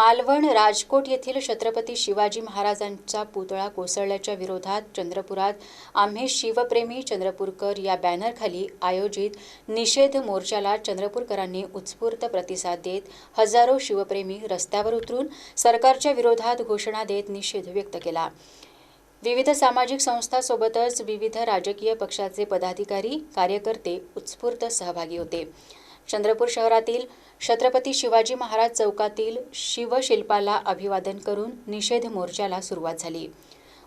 मालवण राजकोट येथील छत्रपती शिवाजी महाराजांचा पुतळा कोसळल्याच्या विरोधात चंद्रपुरात आम्ही शिवप्रेमी चंद्रपूरकर या बॅनरखाली आयोजित निषेध मोर्चाला चंद्रपूरकरांनी उत्स्फूर्त प्रतिसाद देत हजारो शिवप्रेमी रस्त्यावर उतरून सरकारच्या विरोधात घोषणा देत निषेध व्यक्त केला. विविध सामाजिक संस्थांसोबतच विविध राजकीय पक्षाचे पदाधिकारी कार्यकर्ते उत्स्फूर्त सहभागी होते. चंद्रपूर शहरातील छत्रपती शिवाजी महाराज चौकातील शिवशिल्पाला अभिवादन करून निषेध मोर्चाला सुरुवात झाली.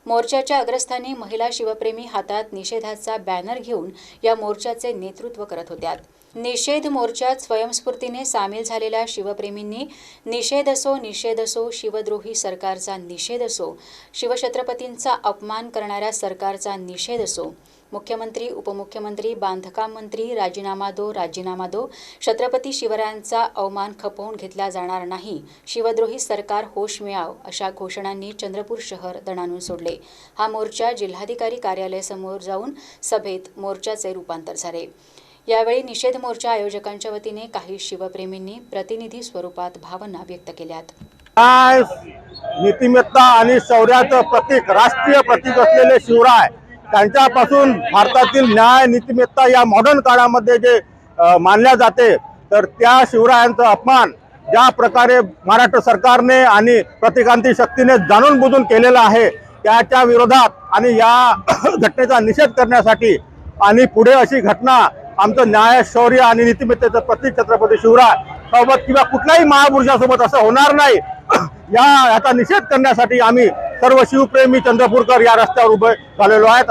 मोर्चाच्या अग्रस्थानी महिला शिवप्रेमी हातात निषेधाचा बॅनर घेऊन या मोर्चाचे नेतृत्व करत होत्या निषेध मोर्चात स्वयंस्फूर्तीने सामील झालेल्या शिवप्रेमींनी निषेध असो निषेध असो शिवद्रोही सरकारचा निषेध असो शिवछत्रपतींचा अपमान करणाऱ्या सरकारचा निषेध असो मुख्यमंत्री उपमुख्यमंत्री बांधकाम मंत्री राजीनामा दो राजीनामा दो. छत्रपती शिवरायांचा अवमान खपवून घेतला जाणार नाही. शिवद्रोही सरकार होश मिळाव अशा घोषणांनी चंद्रपूर शहर दणानून सोडले. हा मोर्चा जिल्हाधिकारी कार्यालयासमोर जाऊन सभेत मोर्चाचे रूपांतर झाले. यावेळी निषेध मोर्चा आयोजकांच्या वतीने काही शिवप्रेमींनी प्रतिनिधी स्वरूपात भावना व्यक्त केल्यात. नीतिमत्ता आणि शौर्याचं प्रतीक राष्ट्रीय प्रतीक असलेले शिवराय त्यांच्यापासून भारतातील न्याय नीतिमत्ता या मॉडर्न काळामध्ये जे मानल्या जाते तर त्या शिवरायांचा अपमान ज्या प्रकारे महाराष्ट्र सरकारने आणि प्रतिकांती शक्तीने जाणून बुजून केलेला आहे त्याच्या विरोधात आणि या घटनेचा निषेध करण्यासाठी आणि पुढे अशी घटना आमचं न्याय शौर्य आणि नीतिमत्तेचं प्रतीक छत्रपती शिवराय सोबत किंवा कुठल्याही महापुरुषासोबत असं होणार नाही या याचा निषेध करण्यासाठी आम्ही सर्व शिवप्रेमी चंद्रपूरकर या रस्त्यावर उभे झालेलो आहेत.